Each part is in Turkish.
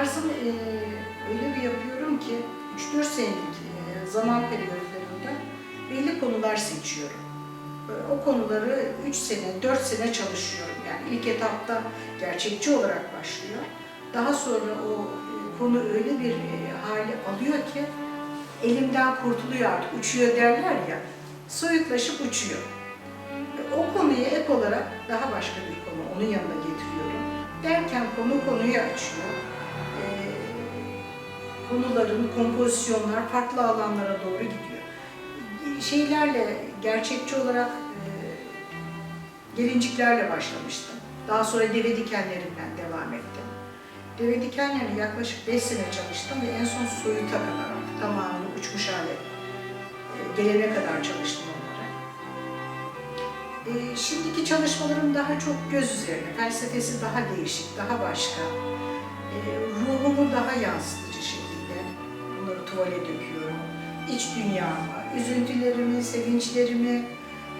tarzımı e, öyle bir yapıyorum ki 3-4 senelik e, zaman periyotlarında belli konular seçiyorum. E, O konuları 3 sene, 4 sene çalışıyorum. Yani ilk etapta gerçekçi olarak başlıyor. Daha sonra o e, konu öyle bir e, hale alıyor ki elimden kurtuluyor artık, uçuyor derler ya, soyutlaşıp uçuyor. E, O konuya ek olarak daha başka bir konu, onun yanına getiriyorum. Derken konu konuyu açıyor. Konuların, kompozisyonlar farklı alanlara doğru gidiyor. Şeylerle, gerçekçi olarak e, gelinciklerle başlamıştım. Daha sonra deve dikenlerinden devam ettim. Deve dikenlerini yaklaşık 5 sene çalıştım ve en son soyuta kadar tamamen uçmuş hale e, gelene kadar çalıştım onlara. E, şimdiki çalışmalarım daha çok göz üzerine, felsefesi daha değişik, daha başka. E, ruhumu daha yansıtıcı bunları tuvale döküyorum. İç dünyamı, üzüntülerimi, sevinçlerimi,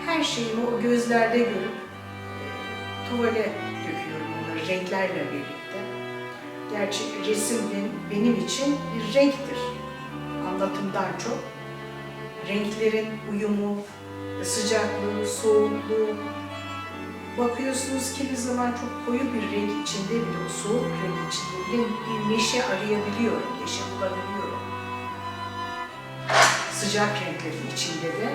her şeyimi o gözlerde görüp e, tuvale döküyorum onları renklerle birlikte. Gerçi resim benim, için bir renktir. Anlatımdan çok. Renklerin uyumu, sıcaklığı, soğukluğu. Bakıyorsunuz kimi zaman çok koyu bir renk içinde bile, o soğuk renk içinde bile bir neşe arayabiliyorum, neşe bulabiliyorum. Sıcak renklerin içinde de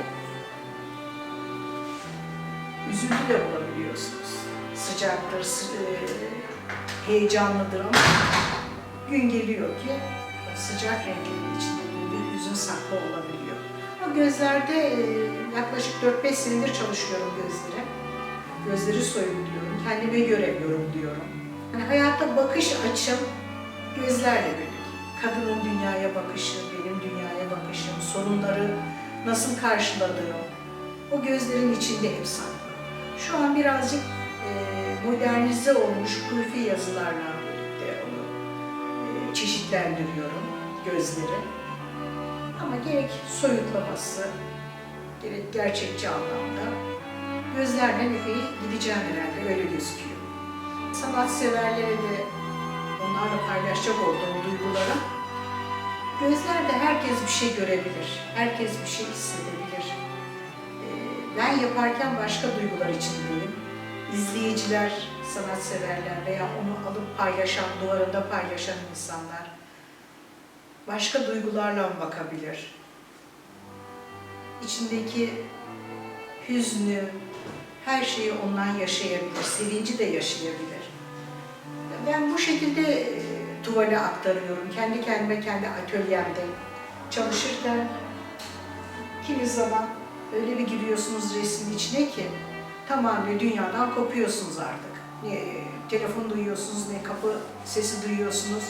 üzüntü de bulabiliyorsunuz. Sıcaktır, sı- e, heyecanlıdır ama gün geliyor ki sıcak renklerin içinde bir hüzün saklı olabiliyor. O gözlerde e, yaklaşık 4-5 senedir çalışıyorum gözlere. Gözleri soyutluyorum, kendime göre yorumluyorum. Yani hayatta bakış açım gözlerle birlikte. Kadının dünyaya bakışı, bakışım, sorunları nasıl karşıladığım, o gözlerin içinde hep saklı. Şu an birazcık e, modernize olmuş kulfi yazılarla birlikte onu e, çeşitlendiriyorum gözleri. Ama gerek soyutlaması, gerek gerçekçi anlamda gözlerle epey gideceğim herhalde öyle gözüküyor. Sanatseverlere de onlarla paylaşacak olduğum duygularım Gözlerde herkes bir şey görebilir, herkes bir şey hissedebilir. Ee, Ben yaparken başka duygular içindeyim. İzleyiciler, sanatseverler veya onu alıp paylaşan, duvarında paylaşan insanlar başka duygularla bakabilir. İçindeki hüznü, her şeyi ondan yaşayabilir, sevinci de yaşayabilir. Ben bu şekilde e, tuvale aktarıyorum. Kendi kendime, kendi atölyemde çalışırken kimi zaman öyle bir giriyorsunuz resmin içine ki tamamen dünyadan kopuyorsunuz artık. Ne telefon duyuyorsunuz, ne kapı sesi duyuyorsunuz.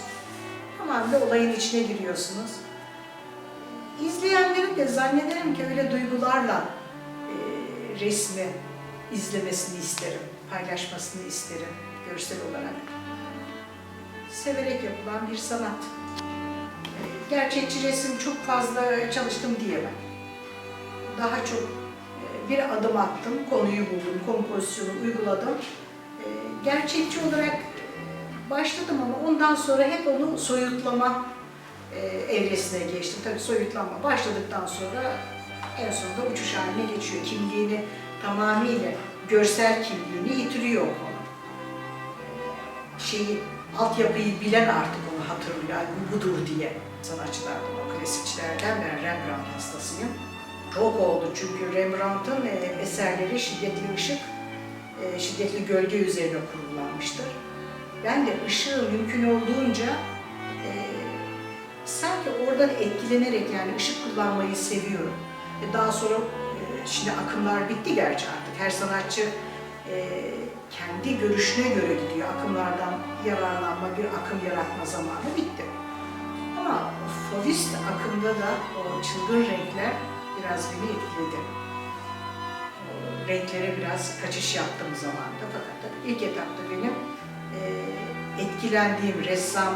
Tamamen olayın içine giriyorsunuz. İzleyenlerin de zannederim ki öyle duygularla e, resmi izlemesini isterim, paylaşmasını isterim görsel olarak severek yapılan bir sanat. Gerçekçi resim çok fazla çalıştım diyemem. Daha çok e, bir adım attım, konuyu buldum, kompozisyonu uyguladım. Ee, Gerçekçi olarak e, başladım ama ondan sonra hep onu soyutlama e, evresine geçtim. Tabii soyutlanma başladıktan sonra en sonunda uçuş haline geçiyor. Kimliğini tamamıyla, görsel kimliğini yitiriyor konu. Şeyi, altyapıyı bilen artık onu hatırlıyor, yani bu budur diye. Sanatçılardan, o klasikçilerden ben Rembrandt hastasıyım. Çok oldu çünkü Rembrandt'ın e, eserleri şiddetli ışık, e, şiddetli gölge üzerine kurgulanmıştır. Ben de ışığı mümkün olduğunca e, sanki oradan etkilenerek yani ışık kullanmayı seviyorum. Daha sonra şimdi akımlar bitti gerçi artık. Her sanatçı e, kendi görüşüne göre gidiyor. Akımlardan yararlanma, bir akım yaratma zamanı bitti. Ama Fauvist akımda da o çılgın renkler biraz beni etkiledi. O renklere biraz kaçış yaptığım zamanda fakat tabii ilk etapta benim e, etkilendiğim ressam,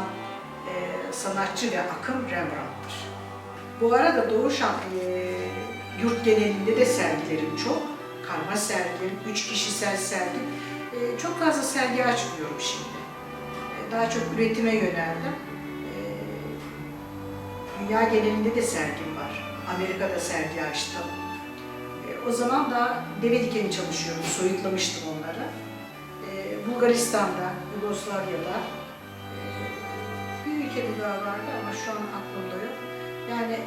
e, sanatçı ve akım Rembrandt'tır. Bu arada Doğu e, yurt genelinde de sergilerim çok. Karma sergi, üç kişisel sergi. E, çok fazla sergi açmıyorum şimdi. E, daha çok üretime yöneldim. E, dünya genelinde de sergim var. Amerika'da sergi açtım. E, o zaman da deve dikeni çalışıyorum, soyutlamıştım onları. E, Bulgaristan'da, Yugoslavya'da, e, bir ülkede daha vardı ama şu an aklımda yok. Yani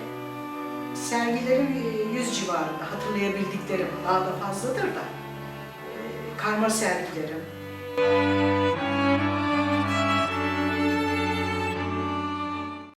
sergilerim e, 100 civarında, hatırlayabildiklerim daha da fazladır da. E, Karma sergilerim,